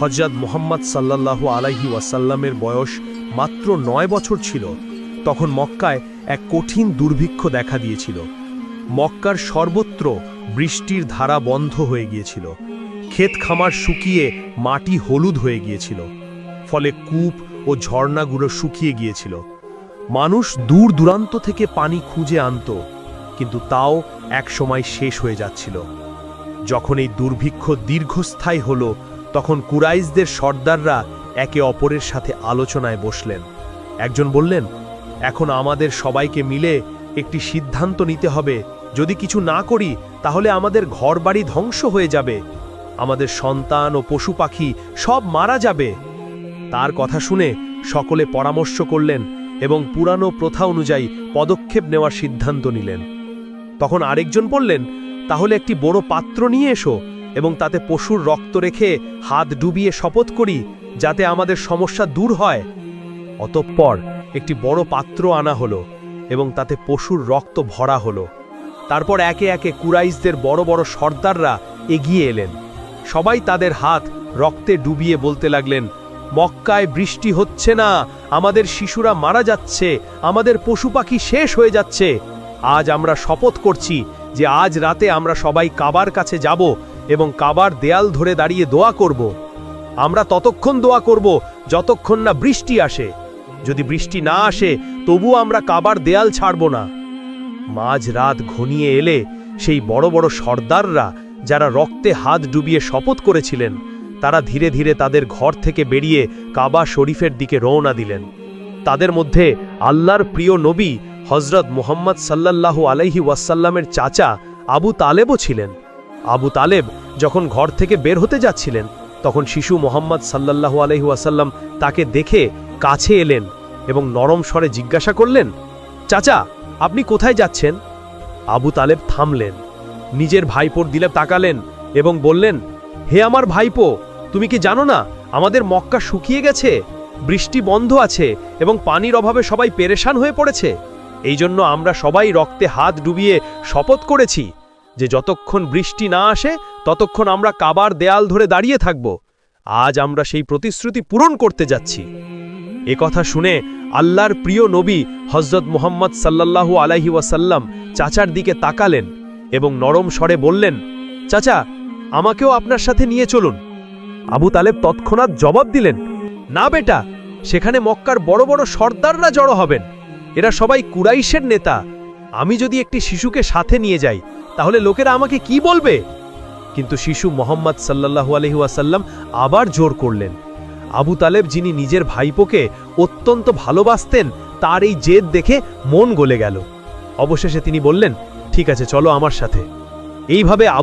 হজরত মোহাম্মদ সাল্লাল্লাহু আলাইহি ওয়াসাল্লামের বয়স মাত্র নয় বছর ছিল, তখন মক্কায় এক কঠিন দুর্ভিক্ষ দেখা দিয়েছিল। মক্কার সর্বত্র বৃষ্টির ধারা বন্ধ হয়ে গিয়েছিল। ক্ষেত খামার শুকিয়ে মাটি হলুদ হয়ে গিয়েছিল। ফলে কূপ ও ঝর্ণাগুলো শুকিয়ে গিয়েছিল। মানুষ দূর দূরান্ত থেকে পানি খুঁজে আনত, কিন্তু তাও একসময় শেষ হয়ে যাচ্ছিল। যখন এই দুর্ভিক্ষ দীর্ঘস্থায়ী হল তখন কুরাইশদের সর্দাররা একে অপরের সাথে আলোচনায় বসলেন। একজন বললেন, এখন আমাদের সবাইকে মিলে একটি সিদ্ধান্ত নিতে হবে। যদি কিছু না করি, তাহলে আমাদের ঘরবাড়ি ধ্বংস হয়ে যাবে। আমাদের সন্তান ও পশু পাখি সব মারা যাবে। তার কথা শুনে সকলে পরামর্শ করলেন এবং পুরানো প্রথা অনুযায়ী পদক্ষেপ নেওয়ার সিদ্ধান্ত নিলেন। তখন আরেকজন বললেন, তাহলে একটি বড় পাত্র নিয়ে এসো। এবং তাতে পশুর রক্ত রেখে হাত ডুবিয়ে শপথ করি যাতে আমাদের সমস্যা দূর হয়। অতঃপর একটি বড় পাত্র আনা হলো এবং তাতে পশুর রক্ত ভরা হলো। তারপর একে একে কুরাইশদের বড় বড় সর্দাররা এগিয়ে এলেন। সবাই তাদের হাত রক্তে ডুবিয়ে বলতে লাগলেন, মক্কায় বৃষ্টি হচ্ছে না, আমাদের শিশুরা মারা যাচ্ছে, আমাদের পশু পাখি শেষ হয়ে যাচ্ছে। আজ আমরা শপথ করছি যে আজ রাতে আমরা সবাই কাবার কাছে যাব এবং কাবার দেয়াল ধরে দাঁড়িয়ে দোয়া করব। আমরা ততক্ষণ দোয়া করব যতক্ষণ না বৃষ্টি আসে। যদি বৃষ্টি না আসে তবু আমরা কাবার দেয়াল ছাড়ব না। মাঝ রাত ঘনিয়ে এলে সেই বড় বড় সর্দাররা, যারা রক্তে হাত ডুবিয়ে শপথ করেছিলেন, তারা ধীরে ধীরে তাদের ঘর থেকে বেরিয়ে কাবা শরীফের দিকে রওনা দিলেন। তাদের মধ্যে আল্লাহর প্রিয় নবী হজরত মোহাম্মদ সাল্লাল্লাহু আলাইহি ওয়াসাল্লামের চাচা আবু তালেবও ছিলেন। আবু তালেব যখন ঘর থেকে বের হতে যাচ্ছিলেন, তখন শিশু মোহাম্মদ সাল্লাল্লাহু আলাইহি ওয়াসাল্লাম তাকে দেখে কাছে এলেন এবং নরম স্বরে জিজ্ঞাসা করলেন, চাচা, আপনি কোথায় যাচ্ছেন? আবু তালেব থামলেন, নিজের ভাইপোর দিলে তাকালেন এবং বললেন, হে আমার ভাইপো, তুমি কি জানো না, আমাদের মক্কা শুকিয়ে গেছে, বৃষ্টি বন্ধ আছে এবং পানির অভাবে সবাই পেরেশান হয়ে পড়েছে? এই জন্য আমরা সবাই রক্তে হাত ডুবিয়ে শপথ করেছি যে যতক্ষণ বৃষ্টি না আসে, ততক্ষণ আমরা কাবার দেয়াল ধরে দাঁড়িয়ে থাকব। আজ আমরা সেই প্রতিশ্রুতি পূরণ করতে যাচ্ছি। এ কথা শুনে আল্লাহর প্রিয় নবী হজরত মোহাম্মদ সাল্লাল্লাহু আলাইহি ওয়াসাল্লাম চাচার দিকে তাকালেন এবং নরম স্বরে বললেন, চাচা, আমাকেও আপনার সাথে নিয়ে চলুন। আবু তালেব তৎক্ষণাৎ জবাব দিলেন, না বেটা, সেখানে মক্কার বড় বড় সর্দাররা জড়ো হবেন। এরা সবাই কুরাইশের নেতা। আমি যদি একটি শিশুকে সাথে নিয়ে যাই, তাহলে লোকেরা আমাকে কি বলবে? কিন্তু শিশু মোহাম্মদ সাল্লাহু আলহি ওয়াসাল্লাম আবার জোর করলেন। আবু তালেব যিনি নিজের ভাইপোকে অত্যন্ত ভালোবাসতেন, তার এই জেদ দেখে মন গলে গেল। অবশেষে তিনি বললেন, ঠিক আছে, চলো আমার সাথে। এইভাবে আবু